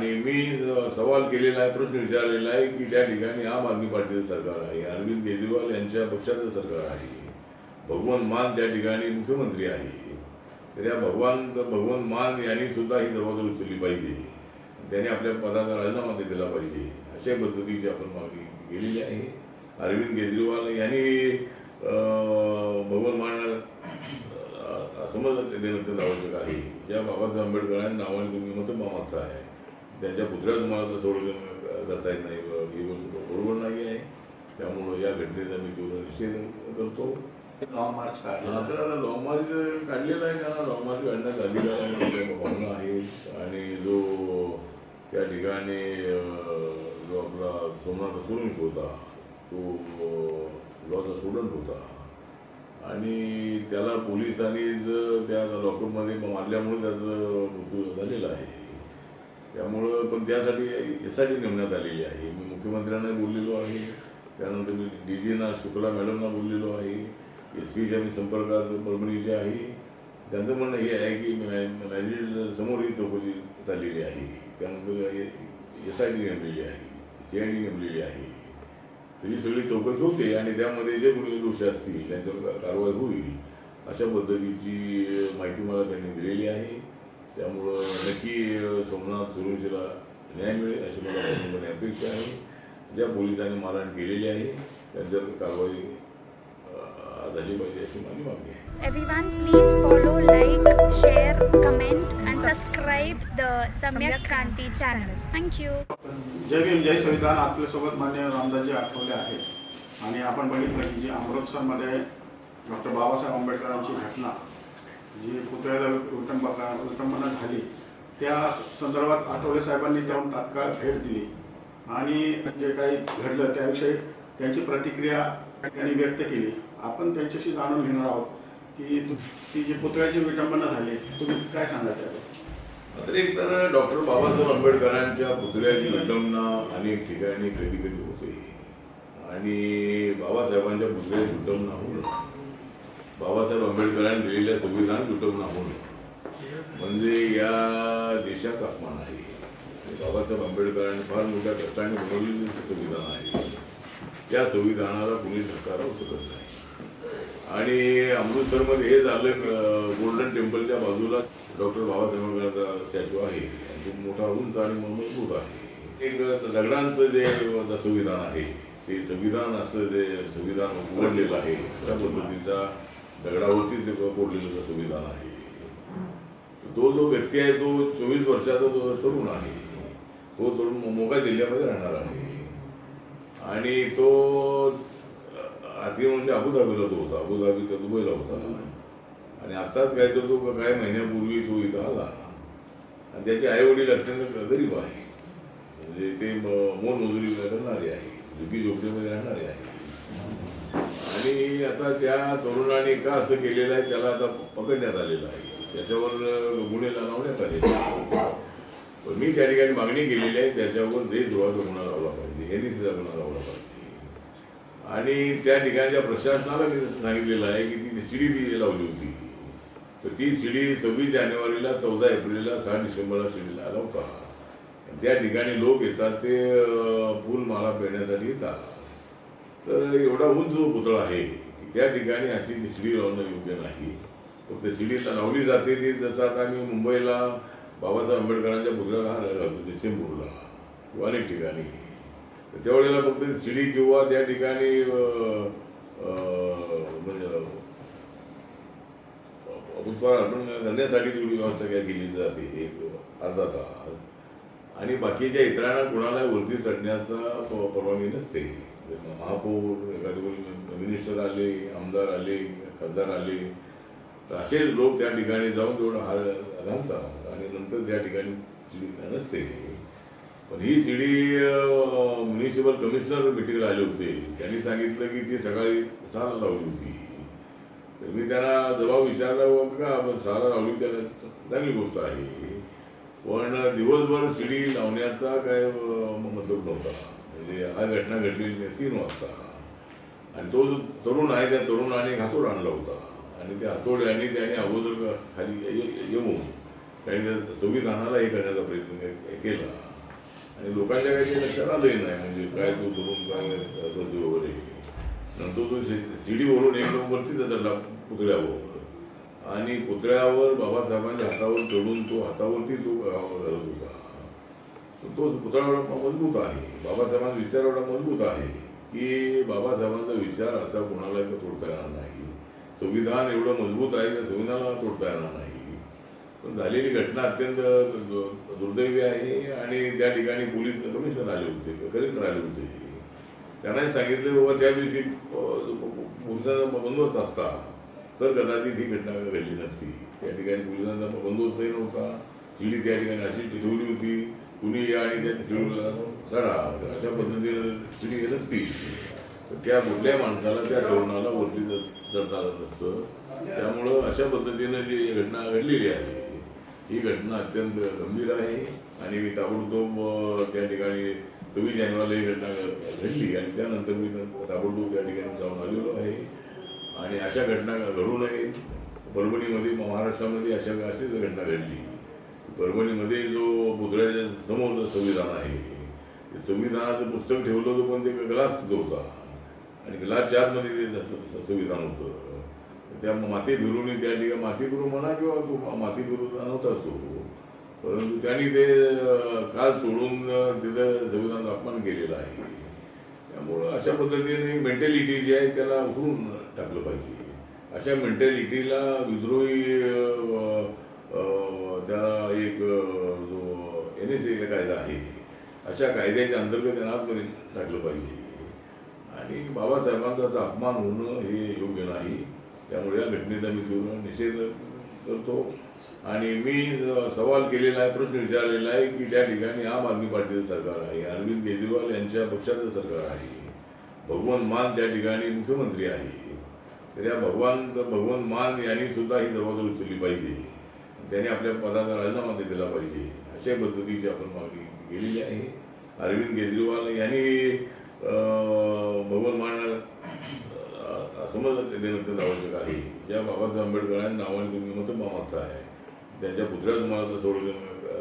आणि मी सवाल केलेला आहे प्रश्न विचारलेला आहे की त्या ठिकाणी आम आदमी पार्टीचं सरकार आहे अरविंद केजरीवाल यांच्या पक्षाचं सरकार आहे भगवंत मान त्या ठिकाणी मुख्यमंत्री आहे. तर या भगवान भगवंत मान यांनी सुद्धा ही जबाबदारी उचलली पाहिजे. त्याने आपल्या पदाचा राजीनामा दिला पाहिजे. अशा पद्धतीची आपण मागणी केलेली आहे. अरविंद केजरीवाल यांनी भगवान भगवंत मानाला समज देणं आवश्यक आहे. ज्या बाबासाहेब आंबेडकरांनी नावाने तुम्ही मतं मागता आहे. त्यांच्या पुतळ्या तुम्हाला तर सोडून करता येत नाही. गोष्ट बरोबर नाही आहे त्यामुळं या घटनेचा मी तीव्र निषेध करतो. लॉंग मार्च काढला आपल्याला लॉंग मार्च काढलेला आहे त्यांना लॉंग मार्च काढण्याचा अधिकार आहे भावना आहे आणि जो त्या ठिकाणी जो आपला सोमनाथ सुरेश होता तो लॉचा स्टुडंट होता. आणि त्याला पोलिसांनी जर त्या लॉकअपमध्ये मारल्यामुळे त्याचं मृत्यू झालेला आहे. त्यामुळं पण त्यासाठी यासाठी नेमण्यात आलेली आहे. मी मुख्यमंत्र्यांना बोललेलो आहे. त्यानंतर मी डी जीना शुक्ला मॅडमना बोललेलो आहे. एस पीच्या मी संपर्कात परभणीचे आहे. त्यांचं म्हणणं हे आहे की मॅ- मॅजिस्ट्रेट समोर ही चौकशी चाललेली आहे. त्यानंतर एस आय टी नेमलेली आहे सी आय डी नेमलेली आहे. त्याची ही सगळी चौकशी होते आणि त्यामध्ये जे कोणी दोषी असतील त्यांच्यावर कारवाई होईल अशा पद्धतीची माहिती मला त्यांनी दिलेली आहे. त्यामुळं नक्की सोमनाथ सुरुंजीला न्याय मिळेल अशी मला पूर्णपणे अपेक्षा आहे. ज्या पोलिसांनी मारहाण केलेली आहे त्यांच्यावर कारवाई झाली पाहिजे अशी माझी मागणी आहे. Please follow, like, share, comment, and subscribe the Samyak Kranti channel. Thank you. जय भीम जय संविधान. आपल्यासोबत मान्य रामदासजी आठवले आहेत. आणि आपण बघितलं की जी अमृतसरमध्ये डॉक्टर बाबासाहेब आंबेडकरांची घटना जी पुतळ्याला विटंबना विटंबना झाली त्या संदर्भात आठवले साहेबांनी त्याहून तात्काळ भेट दिली. आणि जे काही घडलं त्याविषयी त्यांची प्रतिक्रिया त्यांनी व्यक्त केली. आपण त्यांच्याशी जाणून घेणार आहोत की तु- ती जी पुतळ्याची विटंबना झाली तुम्ही काय सांगा त्यावर तर एक तर डॉक्टर बाबासाहेब आंबेडकरांच्या पुतळ्याची विटंबना अनेक ठिकाणी कधी कधी होते. आणि बाबासाहेबांच्या पुतळ्याची विटंबना होणं बाबासाहेब आंबेडकरांनी दिलेल्या संविधान विटंबना होणं म्हणजे या देशाचा अपमान आहे. बाबासाहेब आंबेडकरांनी फार मोठ्या कष्टाने बनवलेलं संविधान आहे त्या संविधानाला कुणी धक्का लावू शकत नाही. आणि अमृतसरमध्ये हे झालं गोल्डन टेम्पलच्या बाजूला डॉक्टर बाबासाहेब आंबेडकरांचा स्टॅच्यू आहे. आणि खूप मोठा उंच आणि मजबूत आहे. एक दगडांचं जे संविधान आहे ते संविधान असं जे संविधान उघडलेलं आहे त्या पद्धतीचा दगडावरती ते कोरलेलं संविधान आहे? तो जो व्यक्ती आहे तो चोवीस वर्षाचा तो तरुण आहे. तो तरुण मोगा जिल्ह्यामध्ये राहणार आहे. आणि तो अतिवंशी अबुधाबीला तो होता. अबुधाबीचा दुबईला होता. आणि आत्ताच काय तर तो काही महिन्यापूर्वी तो इथं आला. आणि त्याचे आई वडील अत्यंत गरीब आहे. म्हणजे ते मोलमजुरी करणारे आहे. झुगी झोपडीमध्ये राहणारे आहे. आणि आता त्या तरुणाने का असं केलेलं आहे त्याला आता पकडण्यात आलेलं आहे. त्याच्यावर गुन्हे लावण्यात आलेले पण मी त्या ठिकाणी मागणी केलेली आहे त्याच्यावर देशद्रोहाचा गुन्हा लावला पाहिजे यांनी सीचा गुन्हा लावला पाहिजे. आणि त्या ठिकाणच्या प्रशासनाला मी सांगितलेलं आहे की ती सीडी ती लावली होती तर ती सीडी सव्वीस जानेवारीला चौदा एप्रिलला सहा डिसेंबरला सीडीला आला होता त्या ठिकाणी लोक येतात ते अं, फुलमाला पेरण्यासाठी येतात. तर एवढा उंच जो पुतळा आहे त्या ठिकाणी अशी ती शिडी लावणं योग्य नाही. फक्त शिडीला लावली जाते ती जसं आता आम्ही मुंबईला बाबासाहेब आंबेडकरांच्या पुतळ्याला हार घालतो चेंबूरला. किंवा अनेक ठिकाणी त्यावेळेला फक्त शिडी किंवा त्या ठिकाणी म्हणजे अर्पण करण्यासाठी तेवढी व्यवस्था काय केली जाते एक अर्धा तास. आणि बाकीच्या इतरांना कोणाला वरती चढण्याचा परवानगी नसते. महापौर एखादी कोणी मिनिस्टर आले आमदार आले खासदार आले तर असेच लोक त्या ठिकाणी जाऊन तेवढं हार घालतात आणि नंतर त्या ठिकाणी सीडी नसते पण ही शिडी म्युनिसिपल कमिशनर मिटिंगला आले होते. त्यांनी सांगितलं की ती सकाळी सहाला लावली होती. तर मी त्यांना जबाब विचारला का आपण सहाला लावली त्याला चांगली गोष्ट आहे. पण दिवसभर शिडी लावण्याचा काय मतलब नव्हता. म्हणजे हा घटना घडली तीन वाजता. आणि तो जो तरुण आहे त्या तरुणाने हातोड आणला होता. आणि त्या हातोड्याने त्याने अगोदर खाली येऊन त्याने त्या संविधानाला हे करण्याचा प्रयत्न केला. आणि लोकांच्या काही ते लक्षात आलंही नाही म्हणजे काय तो तरुण काय गर्दी वगैरे. नंतर तो सीडीवरून एकदम वरती चढला पुतळ्यावर. आणि पुतळ्यावर बाबासाहेबांच्या हातावर चढून तो हातावरती तो घालत होता. तर तो पुतळा एवढा मजबूत आहे. बाबासाहेबांचा विचार एवढा मजबूत आहे की बाबासाहेबांचा विचार असा कोणाला तर तोडता येणार नाही. संविधान एवढं मजबूत आहे त्या संविधानाला तोडता येणार नाही. पण झालेली घटना अत्यंत दुर्दैवी आहे आणि त्या ठिकाणी पोलीस कमिशनर आले होते कलेक्टर आले होते. त्यांनाही सांगितलं बाबा त्या दिवशी पोलिसांचा बंदोबस्त असता तर कदाचित ही घटना घडली नसती. त्या ठिकाणी पोलिसांचा बंदोबस्तही नव्हता. शिडी त्या ठिकाणी अशी ठेवली होती. कुणी या आणि त्या शिडीला चढा. तर अशा पद्धतीनं शिडी गेलं नसती त्या कुठल्याही माणसाला त्या तरुणाला वरती चढता आलं नसतं त्यामुळं अशा पद्धतीनं जी घटना घडलेली आहे ही घटना अत्यंत गंभीर आहे. आणि मी ताबडतोब त्या ठिकाणी सव्वीस जानेवारीला ही घटना घडली आणि त्यानंतर मी ताबडतोब त्या ठिकाणी जाऊन आलेलो आहे. आणि अशा घटना घडू नये. परभणीमध्ये महाराष्ट्रामध्ये अशा अशीच घटना घडली. परभणीमध्ये जो पुतळ्याच्या समोर जो संविधान आहे ते संविधानाचं पुस्तक ठेवलं होतं पण ते ग्लास होता. आणि ग्लासच्या आतमध्ये ते संविधान होतं. त्या माती फिरून त्या ठिकाणी माती गुरु म्हणा किंवा तो माती गुरु नव्हता तो. परंतु त्यांनी ते काल सोडून तिथं संविधान अपमान केलेलं आहे. त्यामुळं अशा पद्धतीने मेंटॅलिटी जी आहे त्याला उठून टाकलं पाहिजे. अशा मेंटॅलिटीला विद्रोही त्याला एक जो एन एस एचा कायदा आहे अशा कायद्याच्या अंतर्गत त्यांना आतमध्ये टाकलं पाहिजे. आणि बाबासाहेबांचा अपमान होणं हे योग्य नाही. त्यामुळे या घटनेचा मी तीव्र निषेध करतो. आणि मी सवाल केलेला आहे प्रश्न विचारलेला आहे की त्या ठिकाणी आम आदमी पार्टीचं सरकार आहे अरविंद केजरीवाल यांच्या पक्षाचं सरकार आहे भगवंत मान त्या ठिकाणी मुख्यमंत्री आहे. तर या भगवान भगवंत मान यांनी सुद्धा ही जबाबदारी उचलली पाहिजे. त्यांनी आपल्या पदाचा राजीनामा दिला पाहिजे. अशा पद्धतीची आपण मागणी केलेली आहे. अरविंद केजरीवाल यांनी भगवान भगवंत समज देणं अत्यंत आवश्यक आहे. ज्या बाबासाहेब आंबेडकरांनी नावाने तुम्ही मतं मागता आहे त्यांच्या पुतळ्या तुम्हाला तर सोडून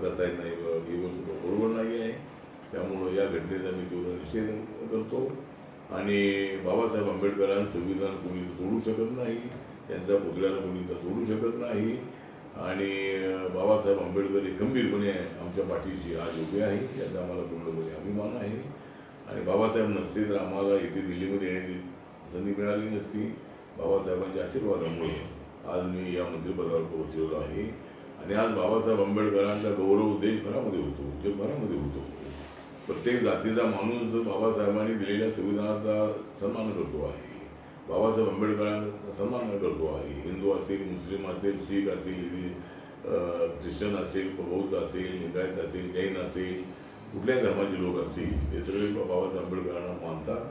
करता येत नाही ही गोष्ट बरोबर नाही आहे. त्यामुळं या घटनेचा मी तीव्र निषेध करतो. आणि बाबासाहेब आंबेडकरांचं संविधान कोणी तोडू शकत नाही त्यांच्या पुतळ्याला कोणी तर तोडू शकत नाही. आणि बाबासाहेब आंबेडकर हे गंभीरपणे आमच्या पाठीशी आज उभे आहे. याचा आम्हाला पूर्णपणे अभिमान आहे. आणि बाबासाहेब नसते तर आम्हाला इथे दिल्लीमध्ये येण्याची संधी मिळाली नसती. बाबासाहेबांच्या आशीर्वादामुळे आज मी या मंत्रिपदावर पोहोचलेलो आहे. आणि आज बाबासाहेब आंबेडकरांचा गौरव देशभरामध्ये होतो जगभरामध्ये होतो. प्रत्येक जातीचा माणूस बाबासाहेबांनी दिलेल्या संविधानाचा सन्मान करतो आहे. बाबासाहेब आंबेडकरांचा सन्मान करतो आहे. हिंदू असेल मुस्लिम असेल शीख असेल ख्रिश्चन असेल बौद्ध असेल लिंगायत असेल जैन असेल कुठल्याही धर्माचे लोक असतील हे सगळे बाबासाहेब आंबेडकरांना मानतात.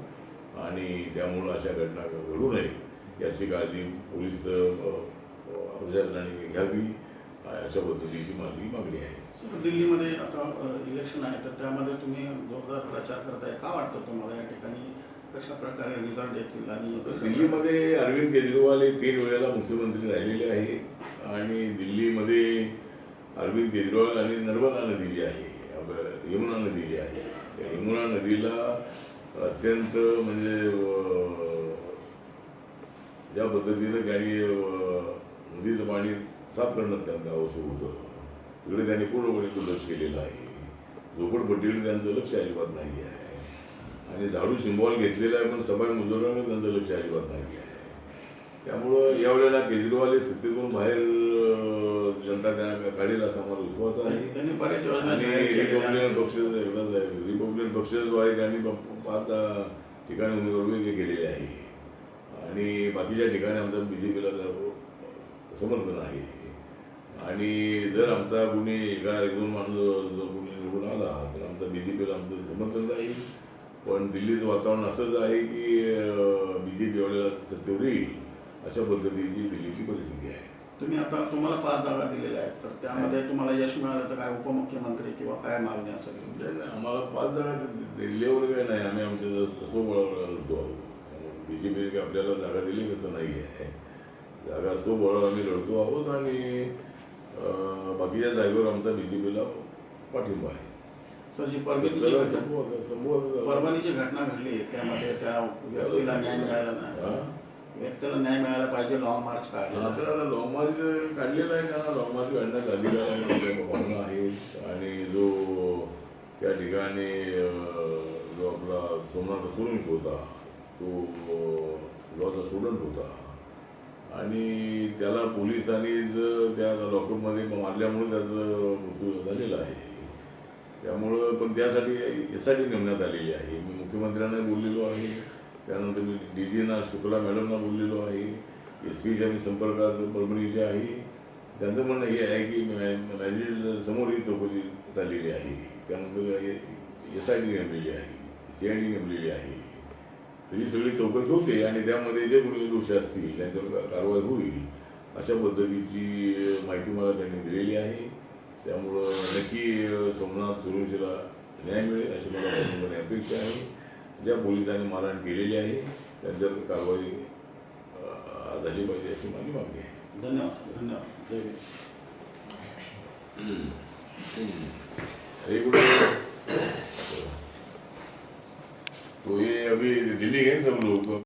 आणि त्यामुळं अशा घटना घडू नये याची काळजी पोलीस प्रशासनाने घ्यावी. अशा पद्धतीची माझी मागणी आहे. सर दिल्लीमध्ये आता इलेक्शन आहे तर त्यामध्ये तुम्ही जोरदार प्रचार करताय. का वाटतं तुम्हाला या ठिकाणी कशा प्रकारे रिझल्ट येतील आणि दिल्लीमध्ये अरविंद केजरीवाल हे तीन वेळेला मुख्यमंत्री राहिलेले आहे आणि दिल्लीमध्ये अरविंद केजरीवाल आणि नर्मदा नदी जी आहे यमुना नदी जी आहे. त्या यमुना नदीला अत्यंत म्हणजे ज्या पद्धतीनं त्यांनी नदीचं पाणी साफ करणं त्यांना आवश्यक होतं. तिकडे त्यांनी पूर्णपणे दुर्लक्ष केलेलं आहे. झोपडपट्टीकडे त्यांचं लक्ष अजिबात नाही आहे. आणि झाडू सिंबॉल घेतलेला आहे पण सफाई मुजोरांना त्यांचं लक्ष अजिबात नाही आहे त्यामुळं यावेळेला केजरीवाल हे सत्तेतून बाहेर जनता त्यांना काढेल असा मला विश्वास आहे आणि. रिपब्लिकन पक्ष. रिपब्लिकन पक्ष जो आहे त्यांनी पाच ठिकाणी उमेदवार उभे केलेले आहे आणि बाकीच्या ठिकाणी आमचं बी जे पीला समर्थन आहे आणि जर आमचा कुणी एका एक दोन माणूस जर कुणी निवडून आला तर आमचा बी जे पीला आमचं समर्थन राहील पण दिल्लीचं वातावरण असंच आहे की बी जे पी एवढ्या सत्तेवर येईल अशा पद्धतीची दिल्लीची परिस्थिती आहे. तुम्ही आता तुम्हाला पाच जागा दिलेल्या आहेत तर त्यामध्ये तुम्हाला यश मिळालं तर काय उपमुख्यमंत्री किंवा काय मागणी असेल आम्हाला पाच जागा दिल्लीवर काही नाही आम्ही आमच्या स्वबळावर लढतो आहोत बी जे पीने काही आपल्याला जागा दिली कसं नाही आहे? जागा स्वबळावर आम्ही लढतो आहोत आणि बाकीच्या जागेवर आमचा बी जे पीला पाठिंबा आहे. सर जी परभणीची त्याला घटना संपवा परभणीची घटना घडली त्यामध्ये त्या व्यक्तीला न्याय मिळाला नाही. हा? व्यक्तीला न्याय मिळायला पाहिजे लॉंग मार्च काढला तर आता लॉंग मार्च काढलेला आहे का? लॉंग मार्च काढण्यात अधिकार आहे भावना आहे. आणि जो त्या ठिकाणी अं, जो आपला सोमनाथ सुरेश होता तो लॉचा स्टुडंट होता. आणि त्याला पोलिसांनी ज- त्या लॉकअपमध्ये मारल्यामुळे त्याचं मृत्यू झालेला आहे. त्यामुळं पण त्यासाठी एस आय टी नेमण्यात आलेली आहे. मी मुख्यमंत्र्यांना बोललेलो आहे. त्यानंतर मी डी जीना शुक्ला मॅडमना बोललेलो आहे. एस पीच्या मी संपर्कात परभणीचे आहे त्यांचं म्हणणं हे आहे की मॅ- मॅजिस्ट्रेट समोर ही चौकशी चाललेली आहे. त्यानंतर एस आय टी नेमलेली आहे सी आय डी नेमलेली आहे. ही सगळी चौकशी होते आणि त्यामध्ये जे कोणी दोषी असतील त्यांच्यावर कारवाई होईल अशा पद्धतीची माहिती मला त्यांनी दिलेली आहे. त्यामुळं नक्की सोमनाथ सुरुंशीला न्याय मिळेल अशी मला पूर्णपणे अपेक्षा आहे. ज्या पोलिसांनी मारहाण केलेली आहे त्यांच्यावर कारवाई झाली पाहिजे अशी माझी मागणी आहे. धन्यवाद धन्यवाद. तो ये अभी दिल्ली गए सब लोग?